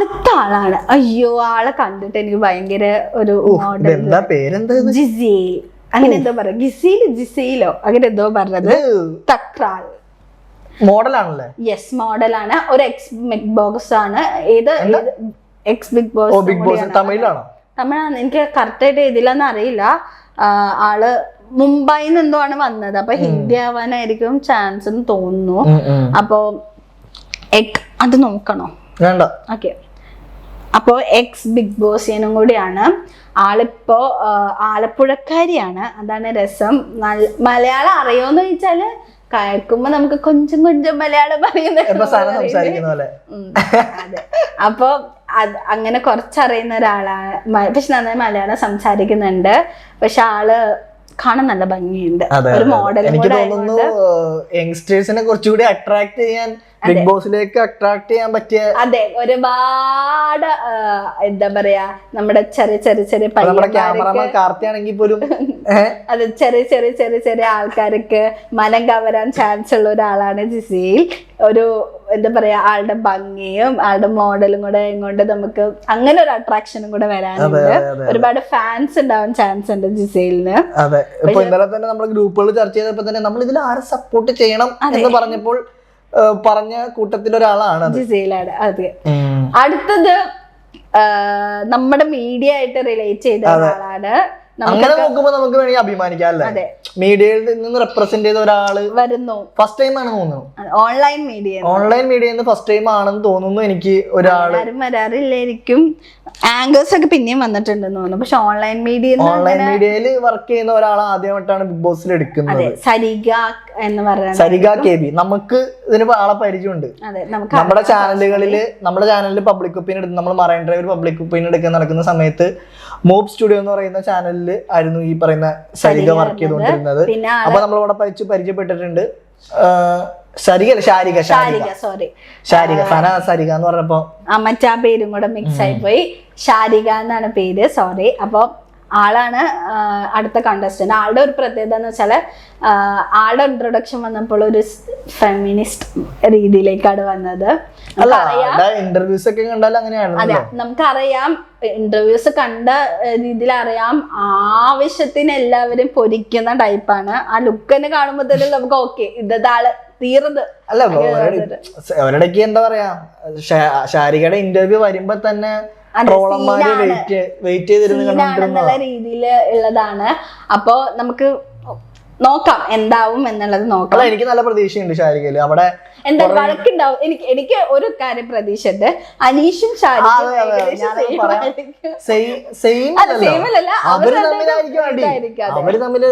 അടുത്ത ആളാണ്. അയ്യോ ആളെ കണ്ടിട്ട് എനിക്ക് ഭയങ്കര ഒരു മോഡൽ ജിസി അങ്ങനെ എന്തോ പറയാം ഗിസിയിൽ ജിസയിലോ അങ്ങനെ എന്തോ പറഞ്ഞത്. തക്രാൾ മോഡലാണല്ലേ? യെസ് മോഡലാണ് ഒരു എക്സ് ബിഗ് ബോക്സ് ആണ്. ഏത് ex Bigg Boss Bigg Boss തമിഴിലാണോ? തമിഴാണ്. എനിക്ക് കറക്റ്റ് ആയിട്ട് ഇതിലെന്ന് അറിയില്ല. ആൾ മുംബൈയിൽ നിന്ന് എന്തോ ആണ് വന്നത്. അപ്പൊ ഹിന്ദി ആവാനായിരിക്കും ചാൻസ് എന്ന് തോന്നുന്നു. അപ്പോ എക് അത് നോക്കണോ? വേണ്ട. ഓക്കെ അപ്പോൾ എക്സ് ബിഗ് ബോസിനും കൂടിയാണ്. ആളിപ്പോ ആലപ്പുഴക്കാരിയാണ്. അതാണ് രസം. മലയാളം അറിയോന്ന് ചോദിച്ചാൽ കേൾക്കുമ്പോ നമുക്ക് കൊഞ്ചും കൊഞ്ചും മലയാളം പറയുന്ന അപ്പൊ അങ്ങനെ കുറച്ചറിയുന്ന ഒരാളാണ് പക്ഷെ നന്നായി മലയാളം സംസാരിക്കുന്നുണ്ട്. പക്ഷെ ആൾ കാണാൻ നല്ല ഭംഗിയുണ്ട്. ഒരു. മോഡൽ എനിക്ക് തോന്നുന്നു യങ്സ്റ്റേഴ്സിനെ കുറച്ചുകൂടി അട്രാക്ട് ചെയ്യാൻ ബിഗ് ബോസിലേക്ക് അട്രാക്ട് ചെയ്യാൻ പറ്റിയ അതെ ഒരുപാട് എന്താ പറയാ നമ്മുടെ ചെറിയ ചെറിയ ചെറിയ നമ്മുടെ പയ്യന്മാരൊക്കെ കാർത്തി ആണെങ്കിൽ പോലും അതെ ചെറിയ ചെറിയ ചെറിയ ചെറിയ ആൾക്കാർക്ക് മനം കവരാൻ ചാൻസ് ഉള്ള ഒരാളാണ് ജിസിയിൽ ഒരു എന്താ പറയാ ആളുടെ ഭംഗിയും ആളുടെ മോഡലും കൂടെ കൊണ്ട് നമുക്ക് അങ്ങനെ ഒരു അട്രാക്ഷനും കൂടെ വരാനുണ്ട്. ഒരുപാട് ഫാൻസ് ഉണ്ടാവാൻ ചാൻസ് ഉണ്ട് ജിസൈലിന്. അതെ. ഇപ്പൊ ഇന്നലെ തന്നെ നമ്മുടെ ഗ്രൂപ്പുകൾ ചർച്ച ചെയ്തപ്പോ തന്നെ നമ്മൾ ഇതിൽ ആരെ സപ്പോർട്ട് ചെയ്യണം എന്ന് പറഞ്ഞപ്പോൾ പറഞ്ഞ കൂട്ടത്തിൽ ഒരാളാണ് അത്. ജിസയിലാണ് അതെ. അടുത്തത് നമ്മുടെ മീഡിയ ആയിട്ട് റിലേറ്റ് ചെയ്ത ഒരാളാണ് നമുക്ക് അങ്ങനെ നോക്കുമ്പോ നമുക്ക് വേണമെങ്കിൽ അഭിമാനിക്കാം അല്ലേ മീഡിയയിൽ നിന്ന് റെപ്രസെന്റ് ചെയ്ത ഒരാൾ വരുന്നു. ഫസ്റ്റ് ടൈം ആണ് തോന്നുന്നു. ഓൺലൈൻ മീഡിയ ഓൺലൈൻ മീഡിയയിൽ നിന്ന് ഫസ്റ്റ് ടൈം ആണെന്ന് തോന്നുന്നു എനിക്ക് ഒരാൾ. വരാറില്ലായിരിക്കും. ആങ്കേഴ്സ് ഒക്കെ പിന്നെയും വന്നിട്ടുണ്ടെന്ന് തോന്നുന്നു. പക്ഷെ ഓൺലൈൻ മീഡിയ ഓൺലൈൻ മീഡിയയിൽ വർക്ക് ചെയ്യുന്ന ഒരാൾ ആദ്യമായിട്ടാണ് ബിഗ് ബോസിൽ എടുക്കുന്നത്. സരിഗ എന്ന് പറയുന്നത് സരിഗ കെ ബി. നമുക്ക് ഇതിന് ആളെ പരിചയമുണ്ട്. നമ്മുടെ ചാനലുകളിൽ നമ്മുടെ ചാനലിൽ പബ്ലിക് ഒപ്പീനിയൻ എടുത്ത് നമ്മൾ മറൈൻ ഡ്രൈവർ പബ്ലിക് ഒപ്പീനിയൻ എടുക്കാൻ നടക്കുന്ന സമയത്ത് മോബ് സ്റ്റുഡിയോ എന്ന് പറയുന്ന ചാനലിൽ ആയിരുന്നു ഈ പറയുന്ന സരിക വർക്ക് ചെയ്തുകൊണ്ടിരുന്നത്. അപ്പൊ നമ്മൾ ഇവിടെ പഠിച്ച് പരിചയപ്പെട്ടിട്ടുണ്ട് ആ, സരിക അല്ല ശാരിക ശാരിക. ശാരിക സോറി ശാരിക സന സരിക എന്ന് പറഞ്ഞപ്പോ അമ്മച്ചാ മറ്റാ പേരും കൂടെ മിക്സ് ആയി പോയി. ശാരിക എന്നാണ് പേര് സോറി അപ്പോൾ ആളാണ് അടുത്ത കണ്ടസ്റ്റന്റ് ആളുടെ ഒരു പ്രത്യേകത എന്ന് വെച്ചാൽ ആളുടെ ഇൻട്രൊഡക്ഷൻ വന്നപ്പോൾ ഒരു ഫെമിനിസ്റ്റ് രീതിയിലേക്കാണ് വന്നത്. ഇന്റർവ്യൂസ് ഒക്കെ കണ്ടാൽ അങ്ങനെയാണ് അതെ നമുക്കറിയാം. ഇന്റർവ്യൂസ് കണ്ട രീതിയിൽ അറിയാം. ആവശ്യത്തിന് എല്ലാവരും പൊരിക്കുന്ന ടൈപ്പാണ് ആ ലുക്ക് തന്നെ കാണുമ്പോൾ തന്നെ നമുക്ക് ഓക്കെ ഇതാൾ തീർന്നത് അല്ല അവരുടെക്ക് എന്താ പറയാ ഷാ- ശാരികയുടെ ഇന്റർവ്യൂ വരുമ്പോ തന്നെ ട്രോളന്മാര് വെയിറ്റ് വെയിറ്റ് ചെയ്തിരുന്ന് കണ്ടോണ്ടിരുന്ന രീതിയിൽ ഉള്ളതാണ്. അപ്പോ നമുക്ക് നോക്കാം എന്താവും എന്നുള്ളത് നോക്കാം. എനിക്ക് നല്ല പ്രതീക്ഷയുണ്ട് ശാരികയിൽ അവിടെ എന്താ വഴക്കുണ്ടാവും എനിക്ക് എനിക്ക് ഒരു കാര്യം പ്രതീക്ഷ ഉണ്ട് അനീഷും ശാരികയും അവർ തമ്മിൽ